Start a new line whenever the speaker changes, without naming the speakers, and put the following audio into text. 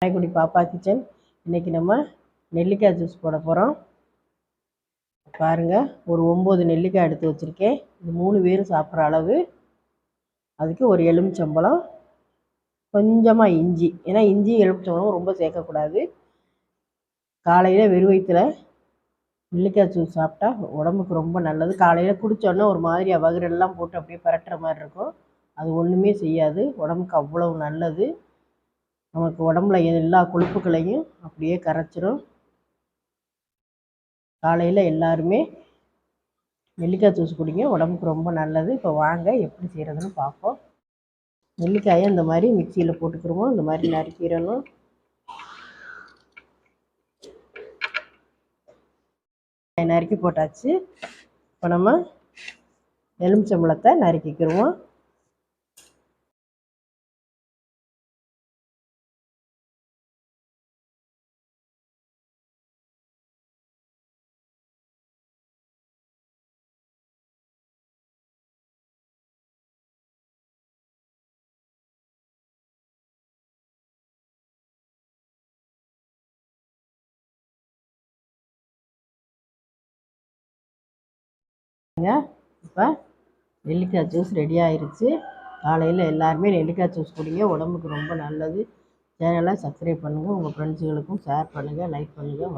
காரைக்குடி பாப்பா கிச்சன். இன்றைக்கி நம்ம நெல்லிக்காய் ஜூஸ் போட போகிறோம் பாருங்கள் ஒரு ஒம்பது நெல்லிக்காய் எடுத்து வச்சுருக்கேன். இது மூணு பேர் சாப்பிட்ற அளவு. அதுக்கு ஒரு எலுமிச்சம்பழம் கொஞ்சமாக இஞ்சி. ஏன்னா இஞ்சி எலுமிச்சம்பழம் ரொம்ப சேர்க்கக்கூடாது. காலையில் வெறும் வயிற்றுல நெல்லிக்காய் ஜூஸ் சாப்பிட்டா உடம்புக்கு ரொம்ப நல்லது. காலையில் குடித்தோன்னே ஒரு மாதிரி வகுரெல்லாம் போட்டு அப்படியே பரட்டுற மாதிரி இருக்கும். அது ஒன்றுமே செய்யாது. உடம்புக்கு அவ்வளவு நல்லது. நமக்கு உடம்புல எல்லா கொழுப்புகளையும் அப்படியே கரைச்சிரும். காலையில் எல்லாருமே நெல்லிக்காய் ஜூஸ் குடிங்க. உடம்புக்கு ரொம்ப நல்லது. இப்போ வாங்க எப்படி செய்கிறதுன்னு பார்ப்போம். நெல்லிக்காயை இந்த மாதிரி மிக்சியில் போட்டுக்கிறோமோ இந்த மாதிரி நறுக்கிடணும். நறுக்கி போட்டாச்சு. இப்போ நம்ம எலுமிச்சம்பழத்தை நறுக்கிக்கிறோம் இப்போ நெல்லிக்காய் ஜூஸ் ரெடி ஆயிருச்சு. காலையில் எல்லாருமே நெல்லிக்காய் ஜூஸ் குடிங்க. உடம்புக்கு ரொம்ப நல்லது. சேனலை சப்ஸ்கிரைப் பண்ணுங்கள் உங்கள் ஃப்ரெண்ட்ஸுகளுக்கும் ஷேர் பண்ணுங்கள் லைக் பண்ணுங்கள்